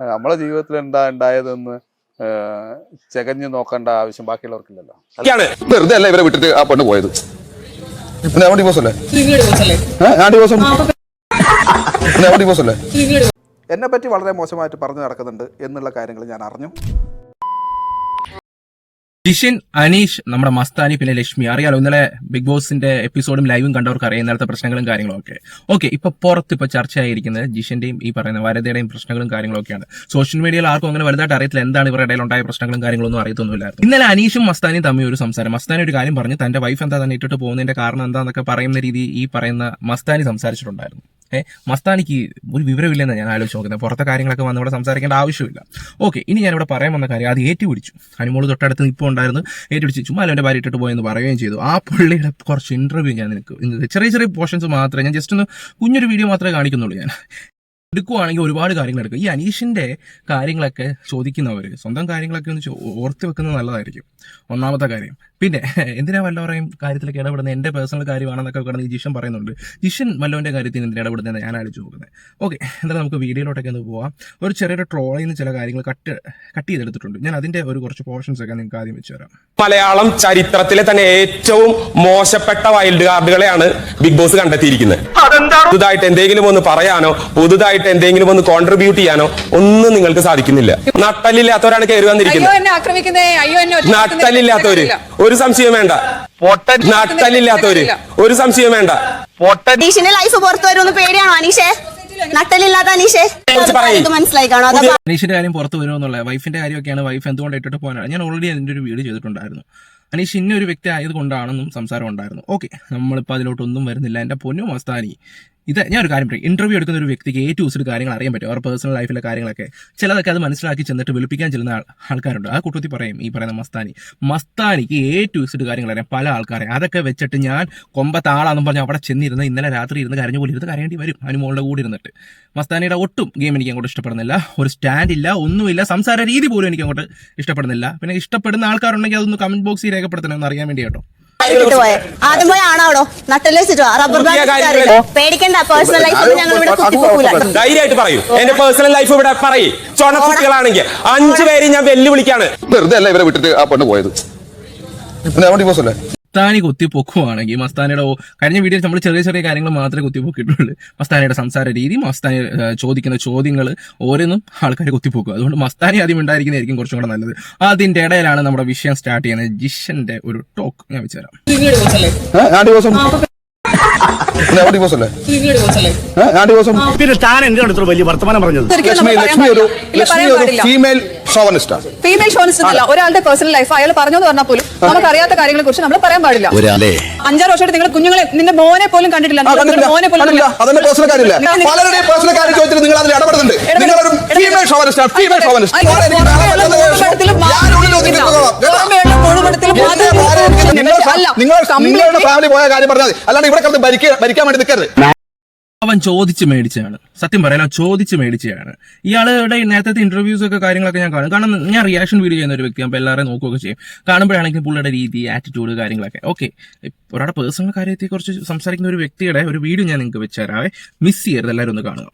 നമ്മളെ ജീവിതത്തിൽ എന്താ ഉണ്ടായതെന്ന് ഏഹ്, ചകഞ്ഞു നോക്കേണ്ട ആവശ്യം ബാക്കിയുള്ളവർക്കില്ലല്ലോ. വെറുതെ അല്ല ഇവരെ വിട്ടിട്ട് ആ പെണ്ണ് പോയത്? എന്നെ പറ്റി വളരെ മോശമായിട്ട് പറഞ്ഞു നടക്കുന്നുണ്ട് എന്നുള്ള കാര്യങ്ങൾ ഞാൻ അറിഞ്ഞു. ജിഷിൻ അനീഷ് നമ്മുടെ മസ്താനി പിന്നെ ലക്ഷ്മി. അറിയാലോ ഇന്നലെ ബിഗ് ബോസിന്റെ എപ്പിസോഡും ലൈവും കണ്ടവർക്ക് അറിയാം ഇന്നലത്തെ പ്രശ്നങ്ങളും കാര്യങ്ങളും ഒക്കെ ഓക്കെ ഇപ്പൊ പുറത്ത് ഇപ്പൊ ചർച്ചയായിരിക്കുന്നത് ജിഷിന്റെയും ഈ പറയുന്ന വരതയുടെയും പ്രശ്നങ്ങളും കാര്യങ്ങളൊക്കെയാണ്. സോഷ്യൽ മീഡിയയിൽ ആർക്കും അങ്ങനെ വലുതായിട്ട് അറിയത്തില്ല എന്താണ് ഇവരുടെ ഇടയിൽ ഉണ്ടായ പ്രശ്നങ്ങളും കാര്യങ്ങളൊന്നും അറിയത്തൊന്നുമില്ലായിരുന്നു. ഇന്നലെ അനീഷും മസ്താനിയും തമ്മിൽ ഒരു സംസാരം. മസ്താനി ഒരു കാര്യം പറഞ്ഞു തന്റെ വൈഫ് എന്താ തന്നെ ഇട്ടിട്ട് പോകുന്നതിന്റെ കാരണം എന്താന്നൊക്കെ പറയുന്ന രീതി ഈ പറയുന്ന മസ്താനി സംസാരിച്ചിട്ടുണ്ടായിരുന്നു. ഏഹ് മസ്താനിക്ക് ഒരു വിവരമില്ലെന്ന് ഞാൻ ആലോചിച്ച് നോക്കുന്നത്. പുറത്തെ കാര്യങ്ങളൊക്കെ വന്ന് ഇവിടെ സംസാരിക്കേണ്ട ആവശ്യമില്ല. ഓക്കെ ഇനി ഞാനിവിടെ പറയാൻ വന്ന കാര്യം അത് ഏറ്റുപിടിച്ചു. അനുമോൾ തൊട്ടടുത്ത് ഇപ്പോൾ ഉണ്ടായിരുന്നു ഏറ്റുപിടിച്ച്. ചുമ്മാ എന്റെ ഭാര്യ ഇട്ടിട്ട് പോയെന്ന് പറയുകയും ചെയ്തു. ആ പുള്ളിയുടെ കുറച്ച് ഇന്റർവ്യൂ ഞാൻ നിനക്ക് ചെറിയ ചെറിയ പോർഷൻസ് മാത്രമേ ഞാൻ ജസ്റ്റ് ഒന്ന് കുഞ്ഞൊരു വീഡിയോ മാത്രമേ കാണിക്കുന്നുള്ളൂ ഞാൻ. എടുക്കുവാണെങ്കിൽ ഒരുപാട് കാര്യങ്ങൾ എടുക്കും. ഈ അനീഷിന്റെ കാര്യങ്ങളൊക്കെ ചോദിക്കുന്നവർ സ്വന്തം കാര്യങ്ങളൊക്കെ ഒന്ന് ഓർത്തി വെക്കുന്നത് നല്ലതായിരിക്കും. ഒന്നാമത്തെ കാര്യം. പിന്നെ എന്തിനാ വല്ലവരെയും കാര്യത്തിലൊക്കെ ഇടപെടുന്നത്? എന്റെ പേഴ്സണൽ കാര്യമാണെന്നൊക്കെ കിടന്ന് ജിഷൻ പറയുന്നുണ്ട്. ജിഷൻ വല്ലവന്റെ കാര്യത്തിൽ എന്തിനാ ഇടപെടുന്നത് ഞാൻ ആലോചിച്ച് നോക്കുന്നത് ഓക്കെ എന്തായാലും നമുക്ക് വീഡിയോയിലോട്ടൊക്കെ ഒന്ന് പോവാം. ഒരു ചെറിയൊരു ട്രോളിൽ നിന്ന് ചില കാര്യങ്ങൾ കട്ട് കട്ട് ചെയ്തെടുത്തിട്ടുണ്ട്. ഞാൻ അതിന്റെ ഒരു കുറച്ച് പോർഷൻസ് ഒക്കെ നിങ്ങൾക്ക് ആദ്യം വെച്ച് തരാം. മലയാളം ചരിത്രത്തിലെ തന്നെ ഏറ്റവും മോശപ്പെട്ട വൈൽഡ് കാർഡുകളെയാണ് ബിഗ് ബോസ് കണ്ടെത്തിയിരിക്കുന്നത്. പുതുതായിട്ട് എന്തെങ്കിലും ഒന്ന് പറയാനോ പുതുതായിട്ട് എന്തെങ്കിലും ഒന്ന് കോൺട്രിബ്യൂട്ട് ചെയ്യാനോ ഒന്നും നിങ്ങൾക്ക് സാധിക്കുന്നില്ല. നട്ടലില്ലാത്തവരാണ് കയറി വന്നിരിക്കുന്നത്. എന്നെ ആക്രമിക്കുന്നേ. അയ്യോ എന്നെ ഒറ്റപ്പെടുത്തുന്നേ, നട്ടലില്ലാത്തവര്. ഒരു സംശയം വേണ്ട. നട്ടലില്ലാത്തവര്. ഒരു സംശയം വേണ്ട. അനീഷിന്റെ ലൈഫ് പുറത്തു വരുമെന്ന് പേടിയാണോ അനീഷേ? നട്ടലില്ലാത്ത അനീഷേ. മനസ്സിലായി കാണാം അനീഷിന്റെ കാര്യം പുറത്ത് വരുമെന്നുള്ള വൈഫിന്റെ കാര്യമൊക്കെയാണ് വൈഫ് എന്തുകൊണ്ട് ഇട്ടിട്ട് പോകാനാണ്. ഞാൻ ഓൾറെഡി അതിന്റെ ഒരു വീഡിയോ ചെയ്തിട്ടുണ്ടായിരുന്നു. അനീഷ് ഇന്ന ഒരു വ്യക്തി ആയതുകൊണ്ടാണെന്നും സംസാരം ഉണ്ടായിരുന്നു. ഓക്കെ നമ്മളിപ്പോൾ അതിലോട്ടൊന്നും വരുന്നില്ല. എന്റെ പൊന്നു മസ്താനി ഇത് ഞാൻ ഒരു കാര്യം പറയും. ഇന്റർവ്യൂ എടുക്കുന്ന ഒരു വ്യക്തിക്ക് ടു സിഡ് കാര്യങ്ങൾ അറിയാൻ പറ്റും. അവർ പേഴ്സണൽ ലൈഫിലെ കാര്യങ്ങളൊക്കെ. ചിലതൊക്കെ അത് മനസ്സിലാക്കി ചെന്നിട്ട് വിളിപ്പിക്കാൻ ചെല്ലുന്ന ആൾക്കാരുണ്ട്. ആ കൂട്ടത്തിൽ പറയും ഈ പറയുന്ന മസ്താനി. മസ്താനിക്ക് ടു സിഡ് കാര്യങ്ങൾ അറിയാം. പല ആൾക്കാരെ. അതൊക്കെ വെച്ചിട്ട് ഞാൻ കൊമ്പത്താളാന്നും പറഞ്ഞ് അവിടെ ചെന്നിരുന്ന് ഇന്നലെ രാത്രി ഇരുന്ന് കരഞ്ഞു പോലെ ഇരുന്ന് കരയേണ്ടി വരും. അനുമോളുടെ കൂടി ഇരുന്നിട്ട്. മസ്താനിയുടെ ഒട്ടും ഗെയിം എനിക്ക് അങ്ങോട്ട് ഇഷ്ടപ്പെടുന്നില്ല. ഒരു സ്റ്റാൻഡ് ഇല്ല ഒന്നുമില്ല. സംസാര രീതി പോലും എനിക്ക് അങ്ങോട്ട് ഇഷ്ടപ്പെടുന്നില്ല. പിന്നെ ഇഷ്ടപ്പെടുന്ന ആൾക്കാരുണ്ടെങ്കിൽ അതൊന്ന് കമന്റ് ബോക്സിൽ രേഖപ്പെടുത്തണമെന്ന് അറിയാൻ വേണ്ടി കേട്ടോ. ഇട്ടിട്ട് പോയെ. ആദ്യം പോയ ആണോ അവിടെ? റബ്ബർ ബാൻഡ് പേടിക്കണ്ട പേഴ്സണൽ ലൈഫ് ഞങ്ങൾ ഇവിടെ കുത്തിപ്പോക്കൂല ധൈര്യമായിട്ട് പറയൂ. എന്റെ പേഴ്സണൽ ലൈഫ് ഇവിടെ പറയും. ചുണക്കുട്ടികളാണെങ്കിൽ അഞ്ചു പേര് ഞാൻ വെല്ലുവിളിക്കാണ്. വെറുതെ അല്ല ഇവരെ വിട്ടിട്ട് ആ പെണ്ണ് പോയത്? ഡിവോഴ്സ് അല്ലേ? മസ്താനി കുത്തിപ്പൊക്കുവാണെങ്കിൽ മസ്താനിയുടെ കഴിഞ്ഞ വീഡിയോയിൽ നമ്മൾ ചെറിയ ചെറിയ കാര്യങ്ങൾ മാത്രമേ കുത്തിപ്പൊക്കിയിട്ടുള്ളൂ. മസ്താനിയുടെ സംസാര രീതി മസ്താനി ചോദിക്കുന്ന ചോദ്യങ്ങൾ ഓരോന്നും ആൾക്കാർ കുത്തിപ്പൊക്കും. അതുകൊണ്ട് മസ്താനി ആദ്യം ഉണ്ടായിരിക്കുന്നതായിരിക്കും കുറച്ചും കൂടെ നല്ലത്. അതിന്റെ ഇടയിലാണ് നമ്മുടെ വിഷയം സ്റ്റാർട്ട് ചെയ്യുന്നത് ജിഷന്റെ ഒരു ടോക്ക് ഞാൻ വെച്ചുതരാം. പിന്നെ താൻ എന്തിനാണ് ഇത്ര വലിയ വർത്തമാനം പറഞ്ഞത്. ഫീമെയിൽ ഫീമെയിൽ ഷോണിസ്റ്റ് അല്ല ഒരാളുടെ പേഴ്സണൽ ലൈഫ് അയാൾ പറഞ്ഞു എന്ന് പറഞ്ഞാൽ പോലും നമുക്ക് അറിയാത്ത കാര്യങ്ങളെ കുറിച്ച് നമ്മൾ പറയാൻ പാടില്ല. ഒരാളെ അഞ്ചാറ് വർഷമായിട്ട് നിങ്ങൾ കുഞ്ഞുങ്ങളെ നിന്റെ മോനെ പോലും കണ്ടിട്ടില്ല. മോനെ പോലും പലരുടെയും പേഴ്സണൽ കാര്യം ചോദിച്ചിട്ട് നിങ്ങൾ അതിൽ ഇടപെടുന്നുണ്ട് നിങ്ങൾ ഒരു. ഫീമെയിൽ ഷോവനിസ്റ്റാണ് ഫീമെയിൽ ഷോവനിസ്റ്റ് നിങ്ങൾ നിങ്ങളുടെ ഫാമിലി പോയ കാര്യം പറഞ്ഞാൽ അല്ലാണ്ട് ഇവിടെ കിടന്ന് ഭരിക്കാൻ വേണ്ടി നിൽക്കരുത് അവൻ ചോദിച്ച് മേടിച്ചതാണ് സത്യം പറയാലോ ചോദിച്ച് മേടിച്ചതാണ് ഇയാളുടെ നേരത്തെ ഇന്റർവ്യൂസ് ഒക്കെ കാര്യങ്ങളൊക്കെ ഞാൻ കാണും. കാരണം ഞാൻ റിയാക്ഷൻ വീഡിയോ ചെയ്യുന്ന ഒരു വ്യക്തിയാണ് അപ്പോൾ എല്ലാവരെയും നോക്കുകയൊക്കെ ചെയ്യും. കാണുമ്പോഴാണെങ്കിൽ പുള്ളിയുടെ രീതി ആറ്റിറ്റ്യൂഡ് കാര്യങ്ങളൊക്കെ. ഓക്കെ ഒരാളുടെ പേഴ്സണൽ കാര്യത്തെക്കുറിച്ച് സംസാരിക്കുന്ന ഒരു വ്യക്തിയുടെ ഒരു വീഡിയോ ഞാൻ നിങ്ങൾക്ക് വെച്ചുതരാവേ മിസ് ചെയ്യരുത് എല്ലാവരും ഒന്ന് കാണുക.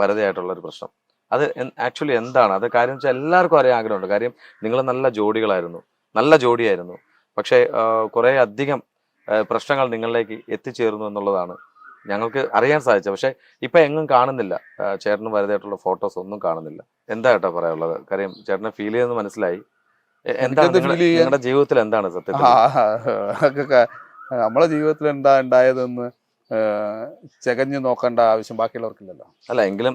വരതയായിട്ടുള്ള ഒരു പ്രശ്നം. അത് ആക്ച്വലി എന്താണ്? അത് കാര്യം വെച്ചാൽ എല്ലാവർക്കും അറിയാൻ ആഗ്രഹമുണ്ട്. കാര്യം നിങ്ങൾ നല്ല ജോഡികളായിരുന്നു. നല്ല ജോഡിയായിരുന്നു. പക്ഷേ കുറേ അധികം പ്രശ്നങ്ങൾ നിങ്ങളിലേക്ക് എത്തിച്ചേർന്നു എന്നുള്ളതാണ് ഞങ്ങൾക്ക് അറിയാൻ സാധിച്ചത്. പക്ഷേ ഇപ്പൊ എങ്ങും കാണുന്നില്ല. ചേട്ടന് വലുതായിട്ടുള്ള ഫോട്ടോസ് ഒന്നും കാണുന്നില്ല. എന്താ കേട്ടോ പറയാനുള്ളത്? കാര്യം ചേട്ടനെ ഫീൽ ചെയ്തെന്ന് മനസ്സിലായി. എന്താ എന്താണ് നിങ്ങളുടെ- ജീവിതത്തിൽ എന്താണ് സത്യത്തിൽ? ആ, നമ്മളെ ജീവിതത്തിൽ എന്താ ഉണ്ടായതെന്ന് ചകഞ്ഞു നോക്കേണ്ട ആവശ്യം ബാക്കിയുള്ളവർക്കില്ലല്ലോ. അല്ല എങ്കിലും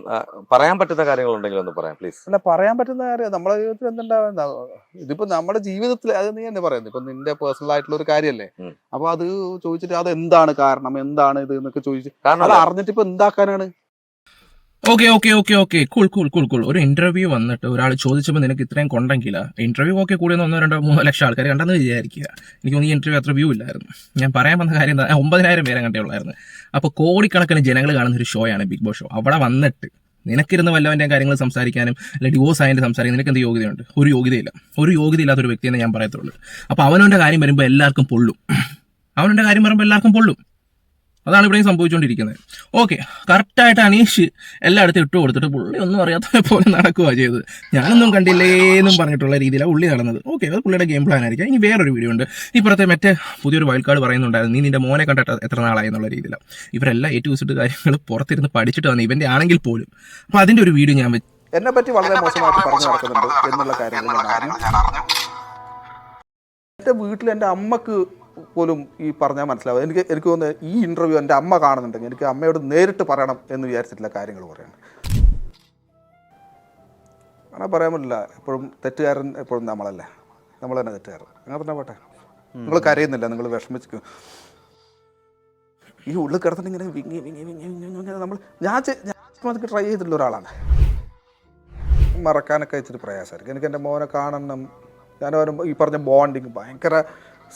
പറയാൻ പറ്റുന്ന കാര്യങ്ങളുണ്ടെങ്കിൽ ഒന്ന് പറയാം പ്ലീസ് അല്ല പറയാൻ പറ്റുന്ന കാര്യം നമ്മുടെ ജീവിതത്തിൽ എന്തുണ്ടാവുന്ന ഇതിപ്പോ നമ്മുടെ ജീവിതത്തിൽ അത് നീ തന്നെ പറയുന്നത് ഇപ്പൊ നിന്റെ പേഴ്സണൽ ആയിട്ടുള്ള ഒരു കാര്യല്ലേ? ഉം. അപ്പൊ അത് ചോദിച്ചിട്ട് അത് എന്താണ് കാരണം എന്താണ് ഇത് എന്നൊക്കെ ചോദിച്ചു. കാരണം അറിഞ്ഞിട്ട് ഇപ്പൊ എന്താക്കാനാണ്? Okay okay okay okay cool cool cool cool ഒരു ഇന്റർവ്യൂ വന്നിട്ട് ഒരാൾ ചോദിച്ചപ്പോൾ നിനക്ക് ഇത്രയും കൊണ്ടെങ്കിൽ ഇന്റർവ്യൂ ഒക്കെ കൂടി ഒന്ന് രണ്ടോ മൂന്നോ ലക്ഷം ആൾക്കാർ കണ്ടെന്ന് വിചാരിക്കുക. എനിക്ക് തോന്നുന്നു ഈ ഇന്റർവ്യൂ അത്ര വ്യൂ ഇല്ലായിരുന്നു. ഞാൻ പറയാൻ വന്ന കാര്യം എന്താ? ഒമ്പതിനായിരം പേരെ കണ്ടേ ഉള്ളായിരുന്നു. അപ്പോൾ കോടിക്കണക്കിന് ജനങ്ങൾ കാണുന്ന ഒരു ഷോ ആണ് ബിഗ് ബോസ് ഷോ അവിടെ വന്നിട്ട് നിനക്കിരുന്ന് വല്ലവന്റെ കാര്യങ്ങൾ സംസാരിക്കാനും അല്ലെങ്കിൽ ഡിവോഴ്സ് ആയതിന്റെ സംസാരിക്കാൻ നിനക്ക് എന്ത് യോഗ്യതയുണ്ട്? ഒരു യോഗ്യതയില്ല. ഒരു യോഗ്യതയില്ലാത്ത ഒരു വ്യക്തിയെന്ന് ഞാൻ പറയത്തുള്ളൂ. അപ്പോൾ അവനവന്റെ കാര്യം വരുമ്പോൾ എല്ലാവർക്കും പൊള്ളും. അവനവന്റെ കാര്യം പറയുമ്പോൾ എല്ലാവർക്കും പൊള്ളും. അതാണ് ഇവിടെയും സംഭവിച്ചുകൊണ്ടിരിക്കുന്നത് ഓക്കെ കറക്റ്റായിട്ട് അനീഷ് എല്ലായിടത്തും ഇട്ട് കൊടുത്തിട്ട് പുള്ളി ഒന്നും അറിയാത്ത പോലെ നടക്കുക ചെയ്തത്. ഞാനൊന്നും കണ്ടില്ലേ കണ്ടില്ലേന്നും പറഞ്ഞിട്ടുള്ള രീതിയിലാണ് പുള്ളി നടന്നത്. ഓക്കെ അത് പുള്ളിയുടെ ഗെയിം പ്ലാൻ ആയിരിക്കും. ഇനി വേറൊരു വീഡിയോ ഉണ്ട്. ഇപ്പുറത്തെ മറ്റേ പുതിയൊരു വൈൽഡ് കാർഡ് പറയുന്നുണ്ടായിരുന്നു. നീ നിന്റെ മോനെ കണ്ടിട്ട് എത്ര നാളായി? എന്നുള്ള രീതിയിലാണ് ഇവരെല്ലാം ഏറ്റവും വിസിറ്റ് കാര്യങ്ങൾ പുറത്തിരുന്ന് പഠിച്ചിട്ട് വന്നു ഇവന്റെ ആണെങ്കിൽ പോലും. അപ്പോൾ അതിന്റെ ഒരു വീഡിയോ ഞാൻ എന്നെ പറ്റി വളരെ മോശമായിട്ട് പറഞ്ഞു നടക്കുന്നുണ്ട് എന്നുള്ള കാര്യങ്ങൾ ഞാൻ വീട്ടിൽ എന്റെ അമ്മയ്ക്ക് പോലും ഈ പറഞ്ഞാൽ മനസ്സിലാവും എനിക്ക് എനിക്ക് തോന്നുന്നത് ഈ ഇന്റർവ്യൂ എന്റെ അമ്മ കാണുന്നുണ്ടെങ്കിൽ എനിക്ക് അമ്മയോട് നേരിട്ട് പറയണം എന്ന് വിചാരിച്ചിട്ടില്ല കാര്യങ്ങൾ പറയുന്നത് അങ്ങനെ പറയാൻ പറ്റില്ല. എപ്പോഴും തെറ്റുകാരൻ എപ്പോഴും നമ്മളല്ലേ. നമ്മൾ തന്നെ തെറ്റുകാരൻ. അങ്ങനെ തന്നെ പോട്ടെ. നിങ്ങൾ കരയുന്നില്ല. നിങ്ങൾ വിഷമിച്ചു ഈ ഉള്ളിൽ കിടന്നിട്ട് ഇങ്ങനെ വിങ്ങി വിങ്ങി വിങ്ങി വിങ്ങി നമ്മൾ ഞാൻ ഞാൻ ട്രൈ ചെയ്തിട്ടുള്ള ഒരാളാണ്. മറക്കാനൊക്കെ ഇച്ചിരി പ്രയാസമായിരിക്കും. എനിക്ക് എന്റെ മോനെ കാണണം. ഞാൻ ഈ പറഞ്ഞ ബോണ്ടിങ് ഭയങ്കര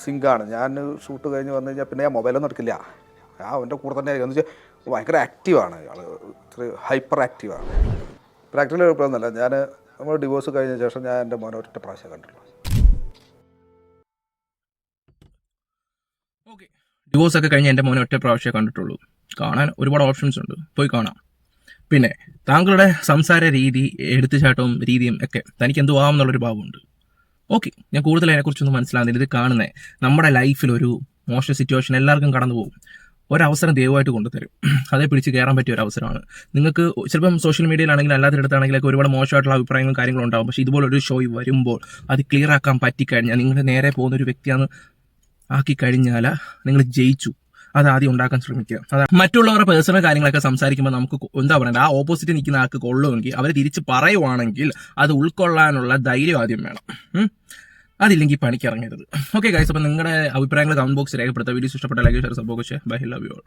സിങ്കാണ്. ഞാൻ ഷൂട്ട് കഴിഞ്ഞ് വന്നു കഴിഞ്ഞാൽ പിന്നെ ഞാൻ മൊബൈലൊന്നും എടുക്കില്ല. ഞാൻ അവന്റെ കൂടെ തന്നെ ആയിരിക്കും. എന്ന് വെച്ചാൽ ഭയങ്കര ആക്റ്റീവാണ് ഇയാൾ ഇത്ര ഹൈപ്പർ ആക്റ്റീവാണ് പ്രാക്ടിക്കൽ കുഴപ്പമൊന്നുമല്ല ഞാൻ നമ്മൾ ഡിവോഴ്സ് കഴിഞ്ഞ ശേഷം ഞാൻ എന്റെ മോനെ ഒറ്റ പ്രാവശ്യം കണ്ടുള്ളൂ ഡിവോഴ്സ് ഒക്കെ കഴിഞ്ഞ് എന്റെ മോനെ ഒറ്റ പ്രാവശ്യമേ കണ്ടിട്ടുള്ളൂ. കാണാൻ ഒരുപാട് ഓപ്ഷൻസ് ഉണ്ട്. പോയി കാണാം. പിന്നെ താങ്കളുടെ സംസാര രീതി എടുത്തുചാട്ടവും രീതിയും ഒക്കെ തനിക്ക് എന്തോ ആവുമെന്നുള്ളൊരു ഭാവമുണ്ട്. ഓക്കെ ഞാൻ കൂടുതൽ അതിനെക്കുറിച്ചൊന്നും മനസ്സിലാകുന്നില്ല. ഇത് കാണുന്നത് നമ്മുടെ ലൈഫിൽ ഒരു മോശം സിറ്റുവേഷൻ എല്ലാവർക്കും കടന്നു പോകും. ഒരവസരം ദൈവമായിട്ട് കൊണ്ടുതരും. അതേ പിടിച്ച് കയറാൻ പറ്റിയ ഒരു അവസരമാണ് നിങ്ങൾക്ക് ചിലപ്പം സോഷ്യൽ മീഡിയയിലാണെങ്കിലും അല്ലാത്തടത്താണെങ്കിലൊക്കെ ഒരുപാട് മോശമായിട്ടുള്ള അഭിപ്രായങ്ങളും കാര്യങ്ങളും ഉണ്ടാകും പക്ഷേ ഇതുപോലൊരു ഷോ വരുമ്പോൾ അത് ക്ലിയർ ആക്കാൻ പറ്റിക്കഴിഞ്ഞാൽ നിങ്ങൾ നേരെ പോകുന്ന ഒരു വ്യക്തിയാണ് ആക്കി കഴിഞ്ഞാൽ നിങ്ങൾ ജയിച്ചു. അത് ആദ്യം ഉണ്ടാക്കാൻ ശ്രമിക്കുക. അതാ മറ്റുള്ളവരുടെ പേഴ്സണൽ കാര്യങ്ങളൊക്കെ സംസാരിക്കുമ്പോൾ നമുക്ക് എന്താ പറയണ്ട ആ ഓപ്പോസിറ്റ് നിൽക്കുന്ന ആൾക്ക് കൊള്ളുമെങ്കിൽ അവർ തിരിച്ച് പറയുവാണെങ്കിൽ അത് ഉൾക്കൊള്ളാനുള്ള ധൈര്യം ആദ്യം വേണം. അതില്ലെങ്കിൽ പണിക്കിറങ്ങരുത് ഓക്കെ ഗൈസ് അപ്പം നിങ്ങളുടെ അഭിപ്രായങ്ങൾ കമന്റ് ബോക്സ് രേഖപ്പെടുത്തുക. വീഡിയോസ് ഇഷ്ടപ്പെട്ട like share support bye love you all